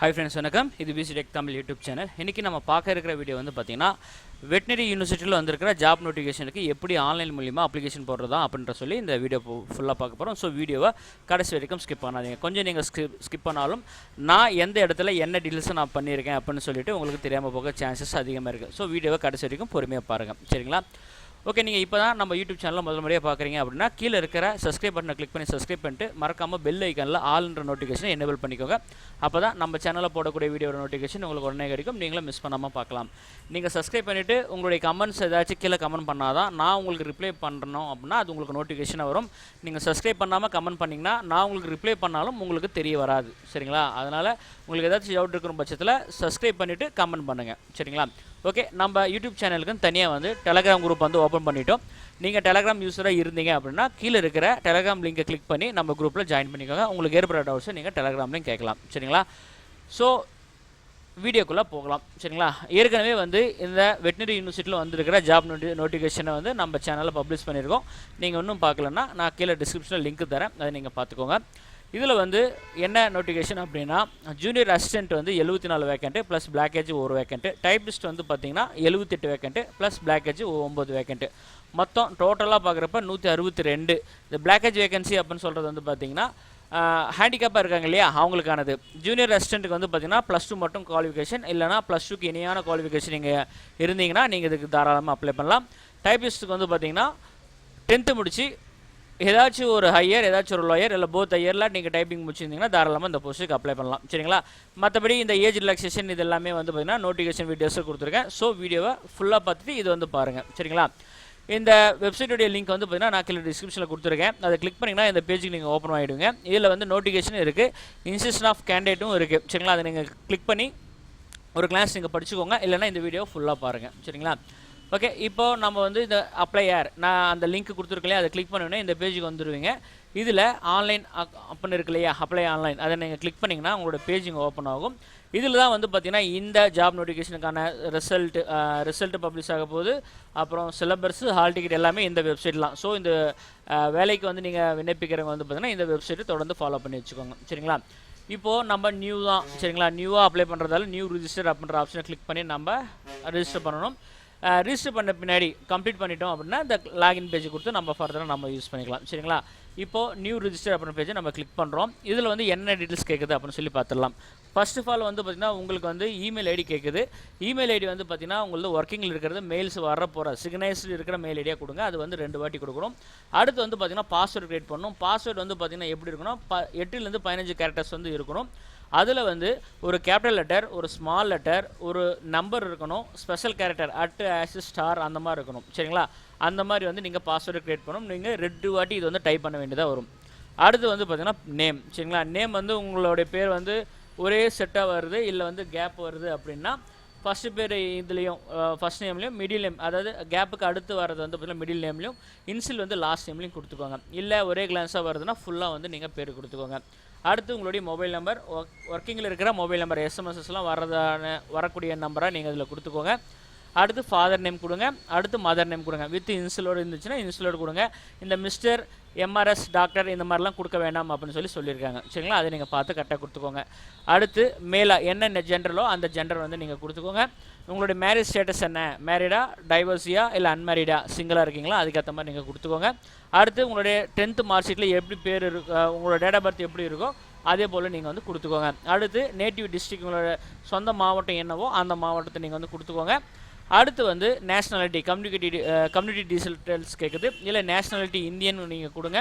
Hi friends வணக்கம். இது PC tech Tamil YouTube channel இன்றைக்கி நம்ம பார்க்க இருக்கிற வீடியோ வந்து பார்த்திங்கன்னா வெட்டினரி யூனிவர்சிட்டியில் வந்திருக்கிற ஜாப் நோட்டிஃபிகேஷனுக்கு எப்படி ஆன்லைன் மூலிமா அப்ளிகேஷன் போடுறதா அப்படின்ற சொல்லி இந்த வீடியோ ஃபுல்லாக பார்க்க போகிறோம் ஸோ வீடியோவை கடைசி வரைக்கும் ஸ்கிப் பண்ணாதீங்க. கொஞ்சம் நீங்கள் ஸ்கிப் ஸ்கிப் பண்ணாலும் நான் எந்த இடத்துல என்ன டீல்ஸை நான் பண்ணியிருக்கேன் அப்படின்னு சொல்லிட்டு உங்களுக்கு தெரியாமல் போக சான்சஸ் அதிகமாக இருக்குது ஸோ வீடியோவை கடைசி வரைக்கும் பொறுமையாக பாருங்கள் சரிங்களா? ஓகே நீங்கள் இப்போ தான் நம்ம யூடியூப் சேனலில் முதல் முறையாக பார்க்குறீங்க அப்படின்னா கீழே இருக்கிற சப்ஸ்கிரைப் பட்டனை கிளிக் பண்ணி சப்ஸ்கிரைப் பண்ணிட்டு மறக்காமல் பெல் ஐக்கனில் ஆல்ன்ற நோட்டிஃபிகேஷன் எனேபிள் பண்ணிக்கோங்க. அப்போ தான் நம்ம சேனலில் போடக்கூடிய வீடியோட நோட்டிஃபிகேஷன் உங்களுக்கு உடனே கிடைக்கும். நீங்களும் மிஸ் பண்ணாமல் பார்க்கலாம் நீங்கள் சப்ஸ்கிரைப் பண்ணிவிட்டு உங்களுடைய கமெண்ட்ஸ் ஏதாச்சும் கீழே கமெண்ட் பண்ணால் தான் நான் உங்களுக்கு ரிப்ளை பண்ணணும் அப்படின்னா அது உங்களுக்கு நோட்டிஃபிகேஷனாக வரும். நீங்கள் சப்ஸ்கிரைப் பண்ணாமல் கமெண்ட் பண்ணிங்கன்னா நான் உங்களுக்கு ரிப்ளை பண்ணாலும் உங்களுக்கு தெரிய வராது. சரிங்களா? அதனால் உங்களுக்கு ஏதாச்சும் டவுட் இருக்கிற பட்சத்தில் சப்ஸ்கிரைப் பண்ணிவிட்டு கமெண்ட் பண்ணுங்கள் சரிங்களா? ஓகே நம்ம யூடியூப் சேனலுக்குன்னு தனியாக வந்து டெலகிராம் குரூப் வந்து ஓப்பன் பண்ணிட்டோம். நீங்கள் டெலகிராம் யூஸராக இருந்தீங்க அப்படின்னா கீழே இருக்கிற டெலகிராம் லிங்கை கிளிக் பண்ணி நம்ம குரூப்பில் ஜாயின் பண்ணிக்கோங்க. உங்களுக்கு ஏற்படுற டவுட்ஸை நீங்கள் டெலகிராம்லையும் கேட்கலாம். சரிங்களா? ஸோ வீடியோக்குள்ளே போகலாம். சரிங்களா? ஏற்கனவே வந்து இந்த வெட்டினரி யூனிவர்சிட்டியில் வந்திருக்கிற ஜாப் நோட்டி நோட்டிஃபிகேஷனை வந்து நம்ம சேனலில் பப்ளிஷ் பண்ணியிருக்கோம். நீங்கள் இன்னும் பார்க்கலன்னா நான் கீழே டிஸ்கிரிப்ஷனில் லிங்க் தரேன். அதை நீங்கள் பார்த்துக்கோங்க. இதில் வந்து என்ன நோட்டிஃபிகேஷன் அப்படின்னா ஜூனியர் அசிஸ்டன்ட் வந்து எழுபத்தி நாலு வேக்கண்ட்டு ப்ளஸ் பிளாக்கேஜ் ஒரு வேக்கண்ட்டு டைப்பிஸ்ட் வந்து பார்த்தீங்கன்னா எழுபத்தெட்டு வேக்கண்ட்டு ப்ளஸ் பிளாக்கேஜ் ஒம்பது வேக்கண்ட்டு மொத்தம் டோட்டலாக பார்க்குறப்ப நூற்றி அறுபத்தி ரெண்டு. இந்த பிளாக்கேஜ் வேகன்சி அப்படின்னு சொல்கிறது வந்து பார்த்தீங்கன்னா ஹேண்டிகேப்பாக இருக்காங்க இல்லையா? அவங்களுக்கானது. ஜூனியர் அசிஸ்டண்ட்டுக்கு வந்து பார்த்தீங்கன்னா ப்ளஸ் டூ மட்டும் குவாலிஃபிகேஷன் இல்லைனா ப்ளஸ் டூக்கு இணையான குவாலிஃபிகேஷன் நீங்கள் இருந்தீங்கன்னா நீங்கள் இதுக்கு தாராளமாக அப்ளை பண்ணலாம். டைப்பிஸ்ட்டுக்கு வந்து பார்த்தீங்கன்னா டென்த்து முடித்து ஏதாச்சும் ஒரு ஹையர் ஏதாச்சும் ஒரு லோயர் இல்லை போத் ஹையரில் நீங்கள் டைப்பிங் முடிச்சிருந்தீங்கன்னா தாராளமாக இந்த போஸ்ட்டுக்கு அப்ளை பண்ணலாம். சரிங்களா? மற்றபடி இந்த ஏஜ் ரிலாக்ஸேஷன் இது எல்லாமே வந்து பார்த்தீங்கன்னா நோட்டிஃபிகேஷன் வீடியோஸை கொடுத்துருக்கேன். ஸோ வீடியோவை ஃபுல்லாக பார்த்துட்டு இது வந்து பாருங்கள் சரிங்களா? இந்த வெப்சைட்டுடைய லிங்க் வந்து பார்த்தீங்கன்னா நான் கீழே டிஸ்கிரிப்ஷனில் கொடுத்துருக்கேன். அதை கிளிக் பண்ணிங்கன்னா இந்த பேஜுக்கு நீங்கள் ஓப்பன் ஆகிடுங்க இதில் வந்து நோட்டிஃபிகேஷன் இருக்குது இன்ஸ்டியூஷன் ஆஃப் கேண்டிடேட்டும் இருக்குது சரிங்களா? அதை நீங்கள் கிளிக் பண்ணி ஒரு கிளாஸ் நீங்கள் படிச்சுக்கோங்க. இல்லைனா இந்த வீடியோ ஃபுல்லாக பாருங்கள் சரிங்களா? ஓகே இப்போ நம்ம வந்து இந்த அப்ளை யார் நான் அந்த லிங்க் கொடுத்துருக்கலையே அதை கிளிக் பண்ணோன்னே இந்த பேஜுக்கு வந்துடுவீங்க இதில் ஆன்லைன் அப்படின்னு இருக்கு இல்லையா? அப்ளை ஆன்லைன் அதை நீங்கள் கிளிக் பண்ணிங்கன்னா உங்களோட பேஜ் இங்கே ஓப்பன் ஆகும். இதில் தான் வந்து பார்த்தீங்கன்னா இந்த ஜாப் நோட்டிஃபிகேஷனுக்கான ரிசல்ட் ரிசல்ட் பப்ளிஷ் ஆக போகுது. அப்புறம் சிலபஸ் ஹால் டிக்கெட் எல்லாமே இந்த வெப்சைட்லாம் ஸோ இந்த வேலைக்கு வந்து நீங்கள் விண்ணப்பிக்கிறவங்க வந்து பார்த்தீங்கன்னா இந்த வெப்சைட்டை தொடர்ந்து ஃபாலோ பண்ணி வச்சுக்கோங்க. சரிங்களா? இப்போது நம்ம நியூ தான். சரிங்களா? நியூவாக அப்ளை பண்ணுறதால நியூ ரிஜிஸ்டர் அப்படின்ற ஆப்ஷனை கிளிக் பண்ணி நம்ம ரிஜிஸ்டர் பண்ணணும். ரிஜிஸ்டர் பண்ண பின்னாடி கம்ப்ளீட் பண்ணிட்டோம் அப்படின்னா இந்த லாகின் பேஜ் கொடுத்து நம்ம ஃபர்தராக நம்ம யூஸ் பண்ணிக்கலாம். சரிங்களா? இப்போது நியூ ரிஜிஸ்டர் அப்படின்ற பேஜை நம்ம கிளிக் பண்ணுறோம் இதில் வந்து என்ன டீட்டெயில்ஸ் கேட்குது அப்படின்னு சொல்லி பார்த்துடலாம். ஃபர்ஸ்ட் ஆஃப் ஆல் வந்து பார்த்திங்கன்னா உங்களுக்கு வந்து இமெயில் ஐடி கேட்குது இமெயில் ஐடி வந்து பார்த்திங்கன்னா உங்களுக்கு ஒர்க்கிங்கில் இருக்கிறது மெயில்ஸ் வர போகிற சிக்னைஸில் இருக்கிற மெயில் ஐடியாக கொடுங்க. அது வந்து ரெண்டு வாட்டி கொடுக்கணும். அடுத்து வந்து பார்த்திங்கன்னா பாஸ்வேர்டு க்ரியேட் பண்ணணும். பாஸ்வேர்டு வந்து பார்த்திங்கன்னா எப்படி இருக்கணும் ப எட்டுலேருந்து பதினஞ்சு கேரக்டர்ஸ் வந்து இருக்கணும். அதில் வந்து ஒரு கேபிட்டல் லெட்டர் ஒரு ஸ்மால் லெட்டர் ஒரு நம்பர் இருக்கணும் special character at hash star அந்த மாதிரி இருக்கணும். சரிங்களா? அந்த மாதிரி வந்து நீங்கள் பாஸ்வேர்டு க்ரியேட் பண்ணணும். நீங்கள் ரெண்டு வாட்டி இது வந்து டைப் பண்ண வேண்டியதாக வரும். அடுத்து வந்து பார்த்தீங்கன்னா நேம் சரிங்களா? நேம் வந்து உங்களுடைய பேர் வந்து ஒரே செட்டாக வருது இல்லை வந்து கேப் வருது அப்படின்னா ஃபஸ்ட்டு பேர் இதுலேயும் ஃபஸ்ட் நேம்லேயும் மிடில் நேம் அதாவது கேப்புக்கு அடுத்து வரது வந்து பார்த்திங்கன்னா மிடில் நேம்லையும் இன்சில் வந்து லாஸ்ட் நேம்லையும் கொடுத்துக்கோங்க. இல்லை ஒரே கிளான்ஸாக வருதுன்னா ஃபுல்லாக வந்து நீங்கள் பேர் கொடுத்துக்கோங்க. அடுத்து உங்களுடைய மொபைல் நம்பர் ஒர்க்கிங்கில் இருக்கிற மொபைல் நம்பர் எஸ்எம்எஸ்எஸ்லாம் வரதான வரக்கூடிய நம்பரை நீங்கள் இதில் கொடுத்துக்கோங்க. அடுத்து ஃபாதர் நேம் கொடுங்க. அடுத்து மதர் நேம் கொடுங்க. வித் இன்சுலோடு இருந்துச்சுன்னா இன்சுலோடு கொடுங்க. இந்த மிஸ்டர் எம்ஆர்எஸ் டாக்டர் இந்த மாதிரிலாம் கொடுக்க வேண்டாம் அப்படின்னு சொல்லி சொல்லியிருக்காங்க. சரிங்களா? அதை நீங்கள் பார்த்து கரெக்டாக கொடுத்துக்கோங்க. அடுத்து மேலாக என்ன ஜென்ரலோ அந்த ஜென்டர் வந்து நீங்கள் கொடுத்துக்கோங்க. உங்களுடைய மேரேஜ் ஸ்டேட்டஸ் என்ன? மேரிடா டைவர்ஸியா இல்லை அன்மேரிடா சிங்கிளாக இருக்கீங்களா? அதுக்கேற்ற மாதிரி நீங்கள் கொடுத்துக்கோங்க. அடுத்து உங்களுடைய டென்த்து மார்க் ஷீட்டில் எப்படி பேர் இருக்கு உங்களோட டேட் ஆஃப் பர்த் எப்படி இருக்கோ அதே போல் நீங்கள் வந்து கொடுத்துக்கோங்க. அடுத்து நேட்டிவ் டிஸ்ட்ரிக்ட் உங்களோட சொந்த மாவட்டம் என்னவோ அந்த மாவட்டத்தை நீங்கள் வந்து கொடுத்துக்கோங்க. அடுத்து வந்து நேஷ்னாலிட்டி கம்யூனிகேட்டி கம்யூனிட்டி டீசல்டல்ஸ் கேட்குது இல்லை நேஷ்னாலிட்டி இந்தியன் நீங்கள் கொடுங்க.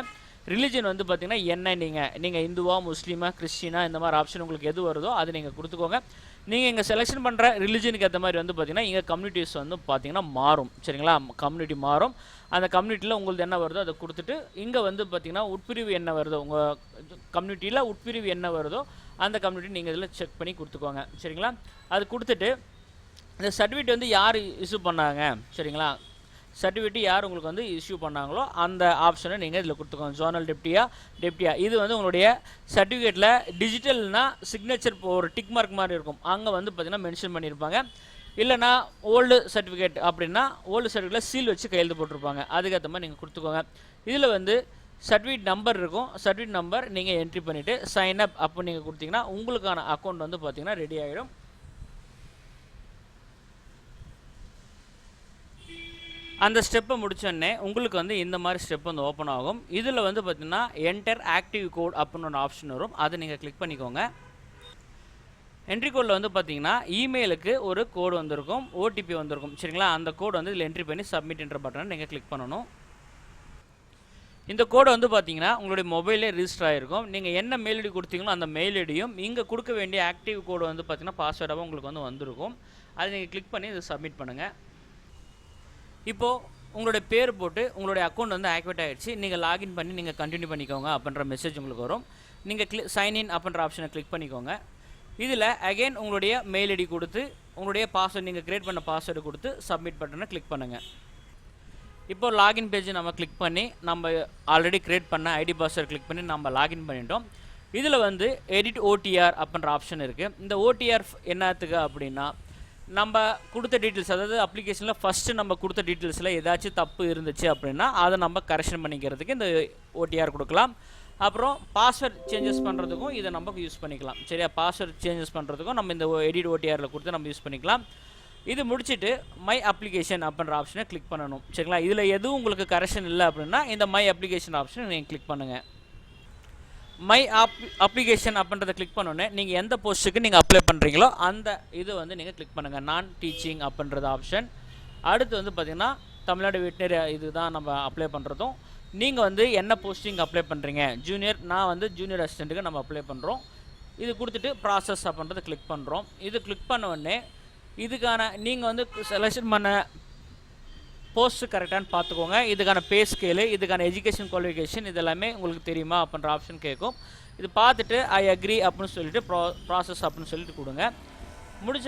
ரிலிஜன் வந்து பார்த்தீங்கன்னா என்ன நீங்கள் நீங்கள் இந்துவா முஸ்லீமா கிறிஸ்டினா இந்த மாதிரி ஆப்ஷன் உங்களுக்கு எது வருதோ அது நீங்கள் கொடுத்துக்கோங்க. நீங்கள் இங்கே செலெக்ஷன் பண்ணுற ரிலிஜனுக்கு ஏற்ற மாதிரி வந்து பார்த்தீங்கன்னா இங்கே கம்யூனிட்டிஸ் வந்து பார்த்தீங்கன்னா மாறும். சரிங்களா? கம்யூனிட்டி மாறும். அந்த கம்யூனிட்டியில் உங்களுக்கு என்ன வருதோ அதை கொடுத்துட்டு இங்கே வந்து பார்த்திங்கன்னா உட்பிரிவு என்ன வருதோ உங்கள் கம்யூனிட்டியில் உட்பிரிவு என்ன வருதோ அந்த கம்யூனிட்டி நீங்கள் இதில் செக் பண்ணி கொடுத்துக்கோங்க. சரிங்களா? அது கொடுத்துட்டு இந்த சர்டிஃபிகேட் வந்து யார் இஷ்யூ பண்ணாங்க? சரிங்களா? சர்டிஃபிகேட் யார் உங்களுக்கு வந்து இஷ்யூ பண்ணாங்களோ அந்த ஆப்ஷனை நீங்கள் இதில் கொடுத்துக்கோங்க. ஜோனல் டெப்டியா டெப்டியா இது வந்து உங்களுடைய சர்டிஃபிகேட்டில் டிஜிட்டல்னால் சிக்னேச்சர் ஒரு டிக் மார்க் மாதிரி இருக்கும். அங்கே வந்து பார்த்திங்கன்னா மென்ஷன் பண்ணியிருப்பாங்க இல்லைனா ஓல்டு சர்டிஃபிகேட் அப்படின்னா ஓல்டு சர்டிஃபிகேட்டில் சீல் வச்சு கையெழுத்து போட்டிருப்பாங்க. அதுக்கேற்ற மாதிரி நீங்கள் கொடுத்துக்கோங்க. இதில் வந்து சர்டிஃபிகேட் நம்பர் இருக்கும். சர்டிஃபிகேட் நம்பர் நீங்கள் என்ட்ரி பண்ணிவிட்டு சைன் அப் அப்போ நீங்கள் கொடுத்தீங்கன்னா உங்களுக்கான அக்கௌண்ட் வந்து பார்த்தீங்கன்னா ரெடி ஆகிடும் அந்த ஸ்டெப்பை முடிச்சோடனே உங்களுக்கு வந்து இந்த மாதிரி ஸ்டெப் வந்து ஓப்பன் ஆகும். இதில் வந்து பார்த்தீங்கன்னா என்டர் ஆக்டிவ் கோட் அப்படின்னு ஒரு ஆப்ஷன் வரும். அதை நீங்கள் கிளிக் பண்ணிக்கோங்க. என்ட்ரி கோடில் வந்து பார்த்தீங்கன்னா இமெயிலுக்கு ஒரு கோடு வந்திருக்கும் ஓடிபி வந்திருக்கும். சரிங்களா? அந்த கோடு வந்து இதில் என்ட்ரி பண்ணி சப்மிட் என்ற பட்டனை நீங்கள் கிளிக் பண்ணணும். இந்த கோடை வந்து பார்த்தீங்கன்னா உங்களுடைய மொபைலே ரிஜிஸ்டர் ஆகிருக்கும் நீங்கள் என்ன மெயில் ஐடி கொடுத்தீங்களோ அந்த மெயில் ஐடியும் இங்கே கொடுக்க வேண்டிய ஆக்டிவ் கோடு வந்து பார்த்தீங்கன்னா பாஸ்வேர்டாக உங்களுக்கு வந்து வந்திருக்கும். அதை நீங்கள் கிளிக் பண்ணி இதை சப்மிட் பண்ணுங்கள் இப்போது உங்களுடைய பேர் போட்டு உங்களுடைய அக்கௌண்ட் வந்து ஆக்டிவேட் ஆகிடுச்சு நீங்கள் லாகின் பண்ணி நீங்கள் கண்டினியூ பண்ணிக்கோங்க அப்படின்ற மெசேஜ் உங்களுக்கு வரும். நீங்கள் கிளி சைன்இன் அப்படின்ற ஆப்ஷனை கிளிக் பண்ணிக்கோங்க. இதில் அகைன் உங்களுடைய மெயில் ஐடி கொடுத்து உங்களுடைய பாஸ்வேர்டு நீங்கள் க்ரியேட் பண்ண பாஸ்வேர்டு கொடுத்து சப்மிட் பட்டனை கிளிக் பண்ணுங்கள் இப்போ லாகின் பேஜ் நம்ம கிளிக் பண்ணி நம்ம ஆல்ரெடி க்ரியேட் பண்ண ஐடி பாஸ்வேர்டு கிளிக் பண்ணி நம்ம லாகின் பண்ணிட்டோம். இதில் வந்து எடிட் ஓடிஆர் அப்படின்ற ஆப்ஷன் இருக்குது இந்த ஓடிஆர் என்னத்துக்கு அப்படின்னா நம்ம கொடுத்த டீட்டெயில்ஸ் அதாவது அப்ளிகேஷனில் ஃபஸ்ட்டு நம்ம கொடுத்த டீட்டெயில்ஸில் ஏதாச்சும் தப்பு இருந்துச்சு அப்படின்னா அதை நம்ம கரெக்ஷன் பண்ணிக்கிறதுக்கு இந்த ஓடிஆர் கொடுக்கலாம். அப்புறம் பாஸ்வேர்ட் சேஞ்சஸ் பண்ணுறதுக்கும் இதை நம்ம யூஸ் பண்ணிக்கலாம். சரியா? பாஸ்வேர்ட் சேஞ்சஸ் பண்ணுறதுக்கும் நம்ம இந்த எடிட் ஓடிஆரில் கொடுத்து நம்ம யூஸ் பண்ணிக்கலாம். இது முடிச்சுட்டு மை அப்ளிகேஷன் அப்படின்ற ஆப்ஷனை கிளிக் பண்ணணும். சரிங்களா? இதில் எதுவும் உங்களுக்கு கரெக்ஷன் இல்லை அப்படின்னா இந்த மை அப்ளிகேஷன் ஆப்ஷனை நீங்கள் கிளிக் பண்ணுங்கள் மை அப் அப்ளிகேஷன் அப்படின்றத கிளிக் பண்ணோன்னே நீங்கள் எந்த போஸ்ட்டுக்கு நீங்கள் அப்ளை பண்ணுறீங்களோ அந்த இது வந்து நீங்கள் கிளிக் பண்ணுங்கள் நான் டீச்சிங் அப்படின்றது ஆப்ஷன் அடுத்து வந்து பார்த்திங்கன்னா தமிழ்நாடு வெட்டினரி இது தான் நம்ம அப்ளை பண்ணுறதும் நீங்கள் வந்து என்ன போஸ்டிங் அப்ளை பண்ணுறீங்க ஜூனியர் நான் வந்து ஜூனியர் அசிஸ்டண்ட்டுக்கு நம்ம அப்ளை பண்ணுறோம் இது கொடுத்துட்டு ப்ராசஸ் அப்படின்றத கிளிக் பண்ணுறோம் இது கிளிக் பண்ண உடனே இதுக்கான நீங்கள் வந்து செலெக்ஷன் பண்ண போஸ்ட் கரெக்டானு பார்த்துக்கோங்க. இதுக்கான பே ஸ்கேலு இதுக்கான எஜுகேஷன் குவாலிஃபிகேஷன் இதெல்லாமே உங்களுக்கு தெரியுமா அப்படின்ற ஆப்ஷன் கேட்கும் இது பார்த்துட்டு ஐ அக்ரி அப்படின்னு சொல்லிட்டு ப்ரா ப்ராசஸ் அப்படின்னு சொல்லிட்டு கொடுங்க. முடிச்ச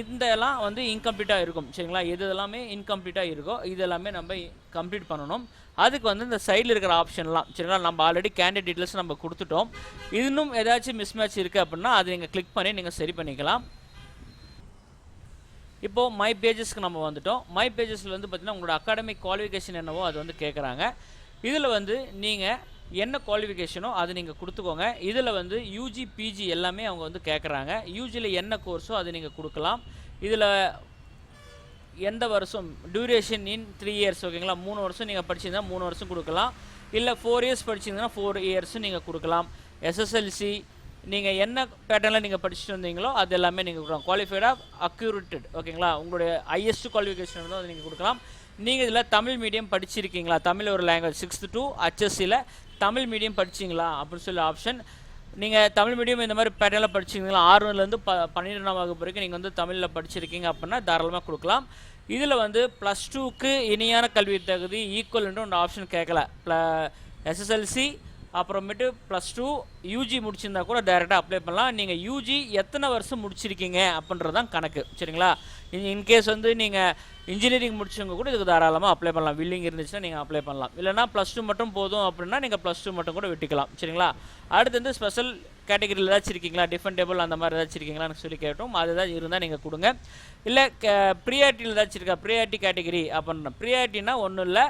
இந்த எல்லாம் வந்து இன்கம்ப்ளீட்டாக இருக்கும். சரிங்களா? இது எல்லாமே இன்கம்ப்ளீட்டாக இருக்கோ இது எல்லாமே நம்ம கம்ப்ளீட் பண்ணணும். அதுக்கு வந்து இந்த சைடில் இருக்கிற ஆப்ஷன்லாம் சரிங்களா? நம்ம ஆல்ரெடி கேண்டிடேட் டீட்டெயில்ஸ் நம்ம கொடுத்துட்டோம். இன்னும் ஏதாச்சும் மிஸ்மேட்ச் இருக்குது அப்படின்னா அதை நீங்கள் கிளிக் பண்ணி நீங்கள் சரி பண்ணிக்கலாம். இப்போது மை பேஜஸ்க்கு நம்ம வந்துட்டோம். மை பேஜஸில் வந்து பார்த்திங்கன்னா உங்களோட அகாடமிக் குவாலிஃபிகேஷன் என்னவோ அது வந்து கேட்குறாங்க இதில் வந்து நீங்கள் என்ன குவாலிஃபிகேஷனோ அது நீங்கள் கொடுத்துக்கோங்க. இதில் வந்து யூஜி பிஜி எல்லாமே அவங்க வந்து கேட்குறாங்க யூஜியில் என்ன கோர்ஸோ அது நீங்கள் கொடுக்கலாம். இதில் எந்த வருஷம்? டியூரேஷன் இன் த்ரீ இயர்ஸ் ஓகேங்களா மூணு வருஷம் நீங்கள் படிச்சிருந்தா மூணு வருஷம் கொடுக்கலாம். இல்லை ஃபோர் இயர்ஸ் படிச்சிருந்தீங்கன்னா ஃபோர் இயர்ஸும் நீங்கள் கொடுக்கலாம். எஸ்எஸ்எல்சி நீங்கள் என்ன பேட்டர்னில் நீங்கள் படிச்சுட்டு வந்தீங்களோ அது எல்லாமே நீங்கள் கொடுக்கலாம். குவாலிஃபைடாக அக்யூரேட்டட் ஓகேங்களா உங்களுடைய ஹையஸ்ட் குவாலிஃபிகேஷன் வந்து அதை நீங்கள் கொடுக்கலாம். நீங்கள் இதில் தமிழ் மீடியம் படிச்சிருக்கீங்களா? தமிழ் ஒரு லாங்குவேஜ் சிக்ஸ்த்து டூ ஹச்எஸ்சியில் தமிழ் மீடியம் படிச்சிங்களா? அப்படின்னு சொல்லி ஆப்ஷன் நீங்கள் தமிழ் மீடியம் இந்த மாதிரி பேட்டர்னில் படிச்சிருக்கீங்களா? ஆறுலேருந்து ப பன்னிரெண்டாம் வகுப்பு வரைக்கும் நீங்கள் வந்து தமிழில் படிச்சிருக்கீங்க அப்படின்னா தாராளமாக கொடுக்கலாம். இதில் வந்து ப்ளஸ் டூக்கு இணையான கல்வி தகுதி ஈக்குவல்ன்ற ஒன்று ஆப்ஷன் கேட்கல ப்ள எஸ்எஸ்எல்சி அப்புறமேட்டு ப்ளஸ் டூ யூஜி முடிச்சிருந்தா கூட டைரெக்டாக அப்ளை பண்ணலாம். நீங்கள் யூஜி எத்தனை வருஷம் முடிச்சிருக்கீங்க அப்படின்றது தான் கணக்கு. சரிங்களா? இன்கேஸ் வந்து நீங்கள் இன்ஜினியரிங் முடிச்சவங்க கூட இதுக்கு தாராளமாக அப்ளை பண்ணலாம். வில்லிங் இருந்துச்சுன்னா நீங்கள் அப்ளை பண்ணலாம். இல்லைனா ப்ளஸ் டூ மட்டும் போதும் அப்படின்னா நீங்கள் ப்ளஸ் டூ மட்டும் கூட விட்டுக்கலாம். சரிங்களா? அடுத்து வந்து ஸ்பெஷல் கேட்டகரியில் ஏதாச்சும் இருக்கீங்களா? டிஃபெண்டபிள் அந்த மாதிரி ஏதாச்சும் இருக்கீங்களான்னு சொல்லி கேட்டோம். அது ஏதாச்சும் இருந்தால் நீங்கள் கொடுங்க. இல்லை ப்ரியாரிட்டியில் ஏதாச்சும் இருக்கா? ப்ரியாரிட்டி கேட்டகரி அப்படின்னா. ப்ரியாரிட்டினா ஒன்றும் இல்லை.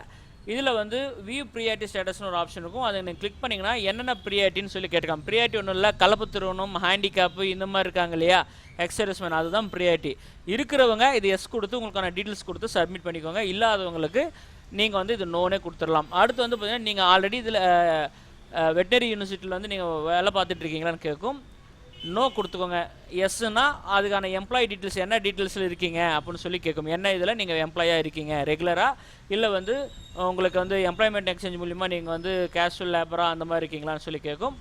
இதில் வந்து வியூ ப்ரியாரிட்டி ஸ்டேட்டஸ்னு ஒரு ஆப்ஷன் இருக்கும். அதை நீங்கள் கிளிக் பண்ணிங்கன்னா என்னென்ன ப்ரியாரிட்டின்னு சொல்லி கேட்டுக்கலாம். ப்ரியாரிட்டி ஒன்றும் இல்லை கலப்பு திருவணம் ஹேண்டிகேப்பு இந்த மாதிரி இருக்காங்க இல்லையா? எக்ஸர்விஸ்மேன் அதுதான் ப்ரியாரிட்டி இருக்கிறவங்க இது எஸ் கொடுத்து உங்களுக்கான டீட்டெயில்ஸ் கொடுத்து சப்மிட் பண்ணிக்கோங்க. இல்லாதவங்களுக்கு நீங்கள் வந்து இது நோனே கொடுத்துடலாம். அடுத்து வந்து பார்த்தீங்கன்னா நீங்கள் ஆல்ரெடி இதில் வெட்டரி யூனிவர்சிட்டியில் வந்து நீங்கள் வேலை பார்த்துட்ருக்கீங்களான்னு கேட்கும். நோ கொடுத்துக்கோங்க. எஸ்னா அதுக்கான எம்ப்ளாயி டீட்டெயில்ஸ் என்ன டீட்டெயில்ஸில் இருக்கீங்க அப்படின்னு சொல்லி கேட்கும். என்ன இதில் நீங்கள் எம்ப்ளாயாக இருக்கீங்க? ரெகுலராக இல்லை வந்து உங்களுக்கு வந்து எம்ப்ளாய்மெண்ட் எக்ஸ்சேஞ்ச் மூலிமா நீங்கள் வந்து கேஷுவல் லேபராக அந்த மாதிரி இருக்கீங்களான்னு சொல்லி கேட்கும்.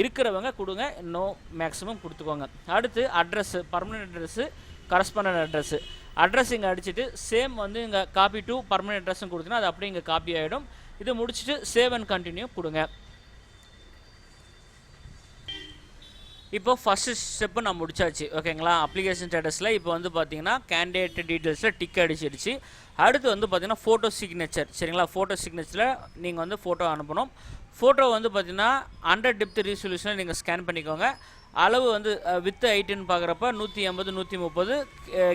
இருக்கிறவங்க கொடுங்க. நோ மேக்ஸிமம் கொடுத்துக்கோங்க. அடுத்து address permanent address correspondent address address இங்கே அடிச்சுட்டு சேம் வந்து இங்கே காப்பி டூ பர்மனெண்ட் அட்ரஸும் கொடுத்தீங்கன்னா அது அப்படியே இங்கே காப்பி ஆகிடும் இது முடிச்சுட்டு சேவ் அண்ட் கண்டினியூ கொடுங்க. இப்போ ஃபஸ்ட்டு ஸ்டெப்பு நான் முடிச்சாச்சு. ஓகேங்களா அப்ளிகேஷன் ஸ்டேட்டஸில் இப்போ வந்து பார்த்தீங்கன்னா கேண்டிடேட் டீட்டெயில்ஸில் டிக் அடிச்சிடுச்சு அடுத்து வந்து பார்த்தீங்கன்னா ஃபோட்டோ சிக்னேச்சர் சரிங்களா? ஃபோட்டோ சிக்னேச்சரில் நீங்கள் வந்து ஃபோட்டோ அனுப்பணும். ஃபோட்டோ வந்து பார்த்தீங்கன்னா அண்டர் டெப்த் ரீசொல்யூஷனில் நீங்கள் ஸ்கேன் பண்ணிக்கோங்க. அளவு வந்து வித் ஐட்டுன்னு பார்க்குறப்ப நூற்றி ஐம்பது நூற்றி முப்பது.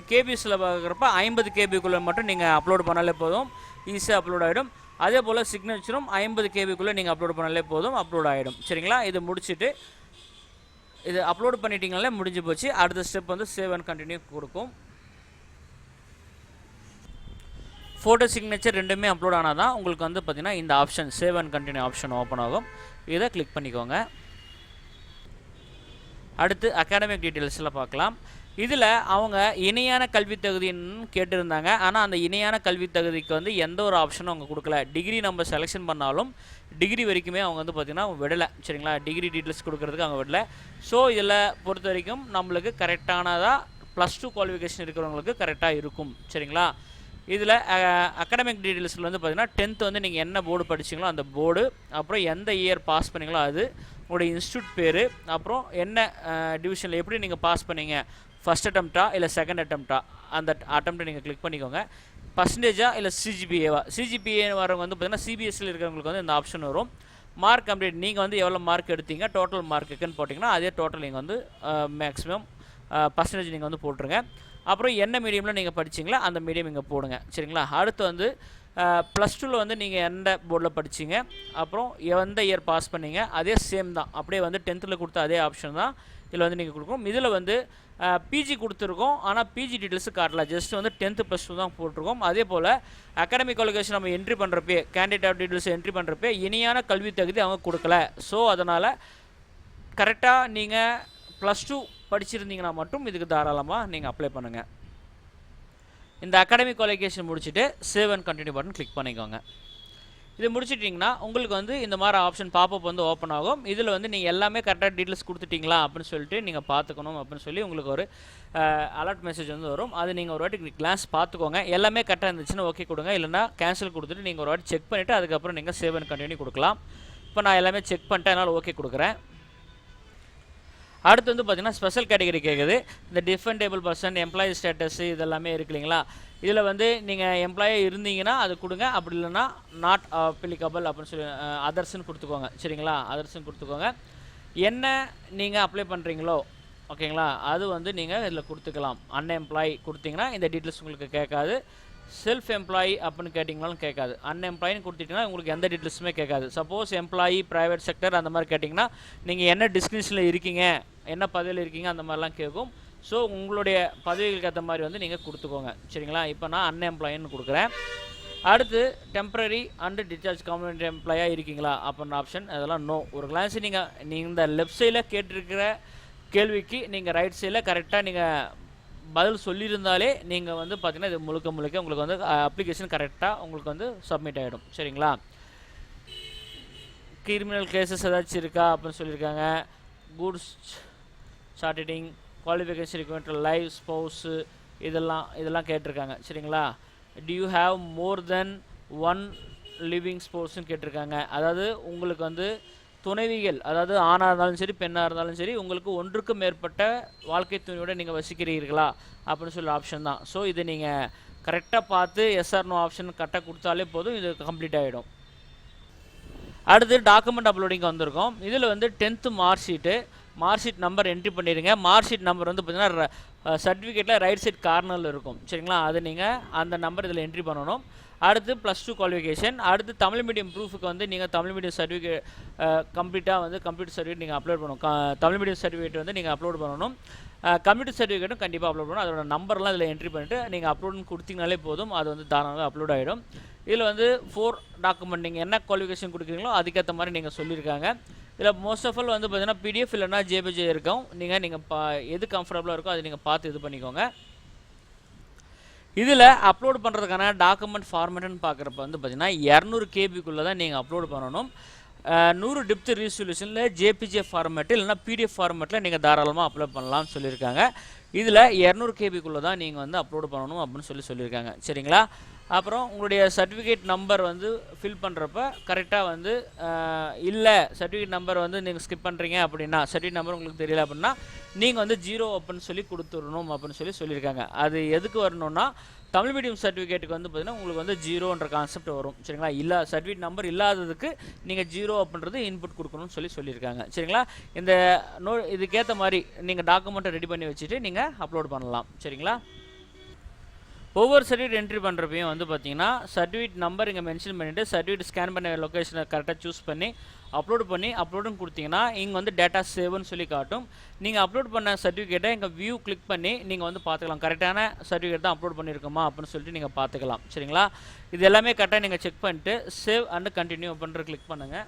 கேபிஸில் பார்க்குறப்ப ஐம்பது கேபிக்குள்ளே மட்டும் நீங்கள் அப்லோட் பண்ணாலே போதும். ஈஸியாக அப்லோட் ஆகிடும் அதே போல் சிக்னேச்சரும் ஐம்பது கேபிக்குள்ளே நீங்கள் அப்லோட் பண்ணாலே போதும் அப்லோட் ஆகிடும் சரிங்களா? இது முடிச்சுட்டு இது அப்லோட் பண்ணிட்டீங்களே முடிஞ்சு போச்சு. அடுத்த ஸ்டெப் வந்து சேவ் அண்ட் கண்டினியூ கொடுக்கும். ஃபோட்டோ சிக்னேச்சர் ரெண்டுமே அப்லோட் ஆனால் தான் உங்களுக்கு வந்து பார்த்திங்கன்னா இந்த option save and continue option open ஆகும். இதை கிளிக் பண்ணிக்கோங்க. அடுத்து அகாடமிக் டீட்டெயில்ஸில் பார்க்கலாம். இதில் அவங்க இணையான கல்வி தகுதின்னு கேட்டிருந்தாங்க. ஆனால் அந்த இணையான கல்வி தகுதிக்கு வந்து எந்த ஒரு ஆப்ஷனும் அவங்க கொடுக்கல. டிகிரி நம்ம செலெக்ஷன் பண்ணாலும் டிகிரி வரைக்குமே அவங்க வந்து பார்த்திங்கன்னா விடலை. சரிங்களா? டிகிரி டீட்டெயில்ஸ் கொடுக்கறதுக்கு அவங்க விடலை. ஸோ இதில் பொறுத்த வரைக்கும் நம்மளுக்கு கரெக்டானதாக ப்ளஸ் டூ குவாலிஃபிகேஷன் இருக்கிறவங்களுக்கு கரெக்டாக இருக்கும். சரிங்களா? இதில் அகடமிக் டீட்டெயில்ஸில் வந்து பார்த்தீங்கன்னா டென்த்து வந்து நீங்கள் என்ன போர்டு படிச்சீங்களோ அந்த போர்டு அப்புறம் எந்த இயர் பாஸ் பண்ணீங்களோ அது உங்களுடைய இன்ஸ்டியூட் பேர் அப்புறம் என்ன டிவிஷனில் எப்படி நீங்கள் பாஸ் பண்ணீங்க ஃபஸ்ட் அட்டம்ப்டா இல்லை செகண்ட் அட்டம்ப்டா அந்த அட்டம்ப்டை நீங்கள் கிளிக் பண்ணிக்கோங்க. பர்சன்டேஜா இல்லை சிஜிபிஏவா சிஜிபிஏ வரவங்க வந்து பார்த்திங்கன்னா சிபிஎஸ்சியில் இருக்கிறவங்களுக்கு வந்து இந்த ஆப்ஷன் வரும். மார்க் கம்ப்ளீட் நீங்கள் வந்து எவ்வளோ மார்க் எடுத்தீங்க டோட்டல் மார்க்குன்னு போட்டிங்கன்னா அதே டோட்டல் நீங்கள் வந்து மேக்ஸிமம் பர்சன்டேஜ் நீங்கள் வந்து போட்டுருங்க. அப்புறம் என்ன மீடியமில் நீங்கள் படிச்சீங்களோ அந்த மீடியம் இங்கே போடுங்க. சரிங்களா? அடுத்து வந்து ப்ளஸ் டூவில் வந்து நீங்கள் எந்த போர்டில் படிச்சீங்க அப்புறம் எந்த இயர் பாஸ் பண்ணீங்க அதே சேம் தான். அப்படியே வந்து டென்த்தில் கொடுத்த அதே ஆப்ஷன் தான் இதில் வந்து நீங்கள் கொடுக்கணும். இதில் வந்து பிஜி கொடுத்துருக்கோம். ஆனால் பிஜி டீட்டெயில்ஸு காட்டல. ஜஸ்ட் வந்து டென்த்து ப்ளஸ் டூ தான் போட்டிருக்கோம். அதே போல் அகாடமிக் குவாலிஃபிகேஷன் நம்ம என்ட்ரி பண்ணுறப்பே கேண்டிடேட் ஆஃப் டீட்டெயில்ஸ் என்ட்ரி பண்ணுறப்பே இனியான கல்வி தகுதி அவங்க கொடுக்கல. ஸோ அதனால் கரெக்டாக நீங்கள் ப்ளஸ் டூ படிச்சிருந்தீங்கன்னா மட்டும் இதுக்கு தாராளமாக நீங்கள் அப்ளை பண்ணுங்கள் இந்த அகாடமிக் குவாலிஃபிகேஷன் முடிச்சுட்டு save and continue button click பண்ணிக்கோங்க. இது முடிச்சிட்டிங்கன்னா உங்களுக்கு வந்து இந்த மாதிரி ஆப்ஷன் பாப்பப் வந்து ஓப்பன் ஆகும். இதில் வந்து நீங்கள் எல்லாமே கரெக்டாக டீட்டெயில்ஸ் கொடுத்துட்டிங்களா அப்படின்னு சொல்லிட்டு நீங்கள் பார்த்துக்கணும் அப்படின்னு சொல்லி உங்களுக்கு ஒரு அலர்ட் மெசேஜ் வந்து வரும். அது நீங்கள் ஒரு வாட்டி கிளாஸ் பார்த்துக்கோங்க. எல்லாமே கரெக்டாக இருந்துச்சுன்னா ஓகே கொடுங்க. இல்லைனா கேன்சல் கொடுத்துட்டு நீங்கள் ஒரு வாட்டி செக் பண்ணிவிட்டு அதுக்கப்புறம் நீங்கள் சேவ் அண்ட் கண்டினியூ கொடுக்கலாம். இப்போ நான் எல்லாமே செக் பண்ணிட்டேன். அதனால் ஓகே கொடுக்குறேன். அடுத்து வந்து பார்த்திங்கன்னா ஸ்பெஷல் கேட்டகரி கேட்குது இந்த டிஃபெண்டேபிள் பர்சன் எம்ப்ளாயி ஸ்டேட்டஸ் இதெல்லாமே இருக்கு இல்லைங்களா? இதில் வந்து நீங்கள் எம்ப்ளாயாக இருந்தீங்கன்னா அது கொடுங்க. அப்படி இல்லைன்னா நாட் அப்ளிகபிள் அப்படின்னு சொல்லி அதர்ஸ்ன்னு கொடுத்துக்கோங்க. சரிங்களா? அதர்ஸ்ன்னு கொடுத்துக்கோங்க. என்ன நீங்கள் அப்ளை பண்ணுறீங்களோ ஓகேங்களா அது வந்து நீங்கள் இதில் கொடுத்துக்கலாம். அன்எம்ப்ளாய் கொடுத்தீங்கன்னா இந்த டீட்டெயில்ஸ் உங்களுக்கு கேட்காது. செல்ஃப் எம்ப்ளாயி அப்படின்னு கேட்டிங்கனாலும் கேட்காது. அன்எம்ப்ளாயின்னு கொடுத்துட்டிங்கன்னா உங்களுக்கு எந்த டீட்டெயில்ஸுமே கேட்காது. சப்போஸ் எம்ப்ளாயி ப்ரைவேட் செக்டர் அந்த மாதிரி கேட்டிங்கன்னா நீங்கள் என்ன டிஸ்கிரிப்ஷனில் இருக்கீங்க என்ன பதவியில் இருக்கீங்க அந்த மாதிரிலாம் கேட்கும். ஸோ உங்களுடைய பதவிகளுக்கு ஏற்ற மாதிரி வந்து நீங்கள் கொடுத்துக்கோங்க. சரிங்களா? இப்போ நான் அன்எம்ப்ளாயின்னு கொடுக்குறேன். அடுத்து டெம்பரரி அண்டு டிஸ்சார்ஜ் கம்யூனிட்டி எம்ப்ளாயாக இருக்கீங்களா? அப்படின்ற ஆப்ஷன் அதெல்லாம் நோ ஒரு கிளாஸ் நீங்கள் நீங்கள் இந்த லெஃப்ட் சைடில் கேட்டிருக்கிற கேள்விக்கு நீங்கள் ரைட் சைடில் கரெக்டாக நீங்கள் பதில் சொல்லியிருந்தாலே நீங்கள் வந்து பார்த்திங்கன்னா இது முழுக்க முழுக்க உங்களுக்கு வந்து அப்ளிகேஷன் கரெக்டாக உங்களுக்கு வந்து சப்மிட் ஆகிடும் சரிங்களா? கிரிமினல் கேசஸ் ஏதாச்சும் இருக்கா அப்படின்னு சொல்லியிருக்காங்க. குட்ஸ் சார்டிட்டிங் குவாலிஃபிகேஷன் ரிக்வெண்ட் லைவ் ஸ்பௌஸு இதெல்லாம் இதெல்லாம் கேட்டிருக்காங்க. சரிங்களா? Do you have more than one living ஸ்போர்ட்ஸ்னு கேட்டிருக்காங்க. அதாவது உங்களுக்கு வந்து துணைவிகள் அதாவது ஆணாக இருந்தாலும் சரி பெண்ணாக இருந்தாலும் சரி உங்களுக்கு ஒன்றுக்கு மேற்பட்ட வாழ்க்கை துணையோடு நீங்கள் வசிக்கிறீர்களா? அப்படின்னு சொல்லி ஆப்ஷன் தான். ஸோ இது நீங்கள் கரெக்டாக பார்த்து எஸ்ஆர்னோ ஆப்ஷன் கரெக்டாக கொடுத்தாலே போதும் இது கம்ப்ளீட் ஆகிடும் அடுத்து டாக்குமெண்ட் அப்லோடிங் வந்திருக்கோம். இதில் வந்து tenth mark sheet mark sheet number entry பண்ணிடுங்க மார்க் ஷீட் நம்பர் வந்து பார்த்தீங்கன்னா சர்டிஃபிகேட்டில் ரைட் சைட் கார்னரில் இருக்கும். சரிங்களா? அது நீங்கள் அந்த நம்பர் இதில் என்ட்ரி பண்ணணும். அடுத்து ப்ளஸ் டூ குவாலிஃபிகேஷன் அடுத்து தமிழ் மீடியம் ப்ரூஃபுக்கு வந்து நீங்கள் தமிழ் மீடியம் சர்டிஃபிகேட் கம்ப்ளீட்டாக வந்து கம்ப்யூட்டர் சர்டிஃபிகேட் நீங்கள் அப்லோட் பண்ணணும். க- தமிழ் மீடியம் சர்டிஃபிகேட் வந்து நீங்கள் அப்லோட் பண்ணணும். கம்ப்யூட்டர் சர்டிஃபிகேட்டும் கண்டிப்பாக அப்லோட் பண்ணணும். அதோட நம்பர்லாம் இதில் என்ட்ரி பண்ணிட்டு நீங்கள் அப்லோட் கொடுத்தீங்கனாலே போதும். அது வந்து தாராளமாக அப்லோட் ஆகிடும் இதில் வந்து ஃபோர் டாக்குமெண்ட் நீங்கள் என்ன குவாலிஃபிகேஷன் கொடுக்குறீங்களோ அதுக்கேற்ற மாதிரி நீங்கள் சொல்லியிருக்காங்க. இதில் மோஸ்ட் ஆஃப் ஆல் வந்து பார்த்தீங்கன்னா பிடிஎஃப் இல்லைனா ஜேபிஜே இருக்கும். நீங்கள் நீங்கள் பா எது கம்ஃபர்டபுளாக இருக்கோ அதை நீங்கள் பார்த்து இது பண்ணிக்கோங்க. இதில் அப்லோட் பண்ணுறதுக்கான டாக்குமெண்ட் ஃபார்மேட்டுன்னு பார்க்குறப்ப வந்து பார்த்தீங்கன்னா இரநூறு கேபிக்குள்ளே தான் நீங்கள் அப்லோட் பண்ணணும். நூறு டிப்த் ரீசொல்யூஷனில் ஜேபிஜே ஃபார்மேட்டு இல்லைனா பிடிஎஃப் ஃபார்மேட்டில் நீங்கள் தாராளமாக அப்லோட் பண்ணலாம்னு சொல்லியிருக்காங்க. இதில் இரநூறு கேபிக்குள்ளே தான் நீங்கள் வந்து அப்லோட் பண்ணணும் அப்படின்னு சொல்லி சொல்லியிருக்காங்க. சரிங்களா? அப்புறம் உங்களுடைய சர்டிஃபிகேட் நம்பர் வந்து ஃபில் பண்ணுறப்ப கரெக்டாக வந்து இல்லை சர்டிஃபிகேட் நம்பர் வந்து நீங்கள் ஸ்கிப் பண்ணுறீங்க அப்படின்னா சர்டிஃபிகேட் நம்பர் உங்களுக்கு தெரியல அப்படின்னா நீங்கள் வந்து ஜீரோ அப்படின்னு சொல்லி கொடுத்துடணும் அப்படின்னு சொல்லி சொல்லியிருக்காங்க. அது எதுக்கு வரணும்னா தமிழ் மீடியம் சர்டிஃபிகேட்டுக்கு வந்து பார்த்தீங்கன்னா உங்களுக்கு வந்து ஜீரோன்ற கான்செப்ட் வரும். சரிங்களா? இல்லை சர்டிஃபிகேட் நம்பர் இல்லாததுக்கு நீங்கள் ஜீரோ அப்படின்றது இன்புட் கொடுக்கணும்னு சொல்லி சொல்லியிருக்காங்க. சரிங்களா? இந்த நோ இதுக்கேற்ற மாதிரி நீங்கள் டாக்குமெண்ட்டை ரெடி பண்ணி வச்சுட்டு நீங்கள் அப்லோட் பண்ணலாம். சரிங்களா? ஒவ்வொரு சர்டிஃபிகேட் என்ட்ரி பண்ணுறப்பையும் வந்து பார்த்தீங்கன்னா சர்டிஃபிகேட் நம்பர் இங்கே மென்ஷன் பண்ணிவிட்டு சர்டிஃபிகேட் ஸ்கேன் பண்ண லொக்கேஷனை கரெக்டாக சூஸ் பண்ணி அப்லோட் பண்ணி அப்லோடுன்னு கொடுத்தீங்கன்னா இங்கே வந்து டேட்டா சேவ்னு சொல்லி காட்டும். நீங்கள் அப்லோட் பண்ண சர்டிஃபிகேட்டை இங்கே வியூ கிளிக் பண்ணி நீங்கள் வந்து பார்த்துக்கலாம் கரெக்டான சர்டிஃபிகேட் தான் அப்லோட் பண்ணியிருக்கோமா அப்படின்னு சொல்லிட்டு நீங்கள் பார்த்துக்கலாம் சரிங்களா? இது எல்லாமே கரெக்டாக நீங்கள் செக் பண்ணிட்டு சேவ் அண்ட் கண்டினியூ அப்படின்ற கிளிக் பண்ணுங்கள்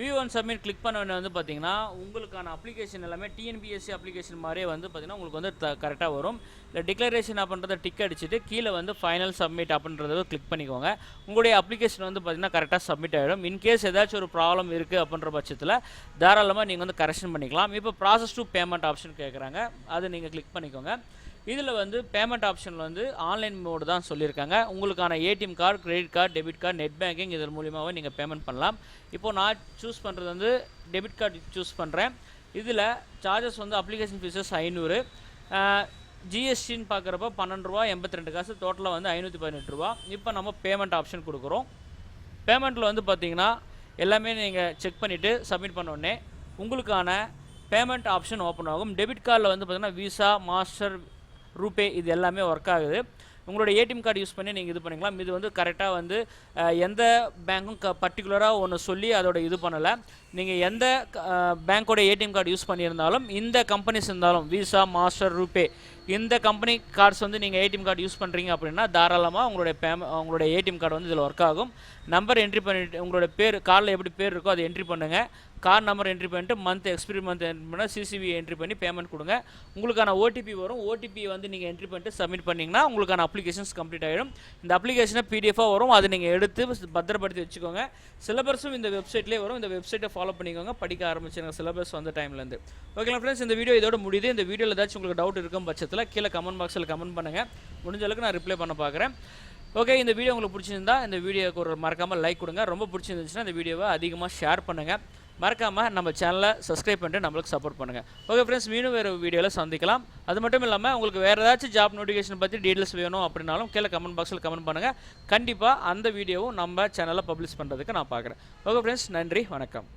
வியூ ஒன் சப்மிட் கிளிக் பண்ண உடனே வந்து பார்த்தீங்கன்னா உங்களுக்கான அப்ளிகேஷன் எல்லாமே டிஎன்பிஎஸ்சி அப்ளிகேஷன் மாதிரியே வந்து பார்த்தீங்கன்னா உங்களுக்கு வந்து கரெக்டாக வரும். இல்லை டிக்ளரேஷன் அப்படின்றத டிக் அடிச்சுட்டு கீழே வந்து ஃபைனல் சப்மிட் அப்படின்றத கிளிக் பண்ணிக்கோங்க. உங்களுடைய அப்ளிகேஷன் வந்து பார்த்தீங்கன்னா கரெக்டாக சப்மிட் ஆகிடும் இன்கேஸ் ஏதாச்சும் ஒரு ப்ராப்ளம் இருக்குது அப்படின்ற பட்சத்தில் தாராளமாக நீங்கள் வந்து கரெக்ஷன் பண்ணிக்கலாம். இப்போ ப்ராசஸ் டு பேமெண்ட் ஆப்ஷன் கேட்குறாங்க அதை நீங்கள் கிளிக் பண்ணிக்கோங்க. இதில் வந்து பேமெண்ட் ஆப்ஷனில் வந்து ஆன்லைன் மோடு தான் சொல்லியிருக்காங்க. உங்களுக்கான ATM card credit card debit card net banking இதன் மூலியமாகவும் நீங்கள் பேமெண்ட் பண்ணலாம். இப்போது நான் சூஸ் பண்ணுறது வந்து டெபிட் கார்டு சூஸ் பண்ணுறேன் இதில் சார்ஜஸ் வந்து அப்ளிகேஷன் ஃபீஸஸ் ஐநூறு. ஜிஎஸ்டின்னு பார்க்குறப்ப பன்னெண்டு ரூபா எண்பத்தி ரெண்டு காசு டோட்டலாக வந்து ஐநூற்றி பதினெட்டு ரூபா. இப்போ நம்ம பேமெண்ட் ஆப்ஷன் கொடுக்குறோம். பேமெண்ட்டில் வந்து பார்த்தீங்கன்னா எல்லாமே நீங்கள் செக் பண்ணிவிட்டு சப்மிட் பண்ண உடனே உங்களுக்கான பேமெண்ட் ஆப்ஷன் ஓப்பன் ஆகும். டெபிட் கார்டில் வந்து பார்த்தீங்கன்னா விசா மாஸ்டர் ரூபே இது எல்லாமே ஒர்க் ஆகுது. உங்களோட ஏடிஎம் கார்டு யூஸ் பண்ணி நீங்கள் இது பண்ணிக்கலாம். இது வந்து கரெக்டாக வந்து எந்த பேங்க்கும் க பர்டிகுலராக ஒன்று சொல்லி அதோட இது பண்ணலை. நீங்கள் எந்த பேங்க்கோட ஏடிஎம் கார்டு யூஸ் பண்ணியிருந்தாலும் இந்த கம்பெனிஸ் இருந்தாலும் விசா மாஸ்டர் ரூபே இந்த கம்பெனி கார்ட்ஸ் வந்து நீங்கள் ஏடிஎம் கார்டு யூஸ் பண்ணுறீங்க அப்படின்னா தாராளமாக உங்களுடைய பேம உங்களுடைய ஏடிஎம் கார்டு வந்து இதில் ஒர்க் ஆகும். நம்பர் என்ட்ரி பண்ணிட்டு உங்களோட பேர் கார்டில் எப்படி பேர் இருக்கோ அதை என்ட்ரி பண்ணுங்கள் கார் நம்பர் என்ட்ரி பண்ணிட்டு மந்த் எக்ஸ்பிரி மந்த் என்ட்ரி பண்ணால் சிசிவி என்ட்ரி பண்ணி பேமெண்ட் கொடுங்க. உங்களுக்கான ஓடிபி வரும். ஓடிபி வந்து நீங்கள் என்ட்ரி பண்ணிட்டு சப்மிட் பண்ணிங்கன்னா உங்களுக்கான அப்ளிகேஷன்ஸ் கம்ப்ளீட் ஆகிடும் இந்த அப்ளிகேஷனை பிடிஎஃபாக வரும். அதை நீங்கள் எடுத்து பத்திரப்படுத்தி வச்சுக்கோங்க. சிலபஸும் இந்த வெப்சைட்லேயே வரும். இந்த வெப்சைட்டை ஃபாலோ பண்ணிக்கோங்க. படிக்க ஆரம்பிச்சுங்க சிலபஸ் வந்த டைம்லேருந்து ஓகேங்களா ஃப்ரெண்ட்ஸ் இந்த வீடியோ இதோட முடியுது. இந்த வீடியோவில் ஏதாச்சும் உங்களுக்கு டவுட் இருக்கும் பட்சத்தில் கீழே கமெண்ட் பாக்ஸில் கமெண்ட் பண்ணுங்கள் முடிஞ்ச அளவுக்கு நான் ரிப்ளை பண்ண பார்க்குறேன் ஓகே இந்த வீடியோ உங்களுக்கு பிடிச்சிருந்தா இந்த வீடியோக்கு ஒரு மறக்காமல் லைக் கொடுங்க. ரொம்ப பிடிச்சிருந்துச்சுன்னா இந்த வீடியோவை அதிகமாக ஷேர் பண்ணுங்கள் மறக்காமல் நம்ம சேனலை சப்ஸ்கிரைப் பண்ணிட்டு நம்மளுக்கு சப்போர்ட் பண்ணுங்கள் ஓகே ஃப்ரெண்ட்ஸ் மீண்டும் வேறு வீடியோவில் சந்திக்கலாம். அது மட்டும் இல்லாமல் உங்களுக்கு வேறு ஏதாச்சும் ஜாப் நோட்டிஃபிகேஷன் பற்றி டீட்டெயில்ஸ் வேணும் அப்படின்னாலும் கீழே கமெண்ட் பாக்ஸில் கமெண்ட் பண்ணுங்கள் கண்டிப்பாக அந்த வீடியோவும் நம்ம சேனலில் பப்ளிஷ் பண்ணுறதுக்கு நான் பார்க்குறேன் ஓகே ஃப்ரெண்ட்ஸ் நன்றி வணக்கம்.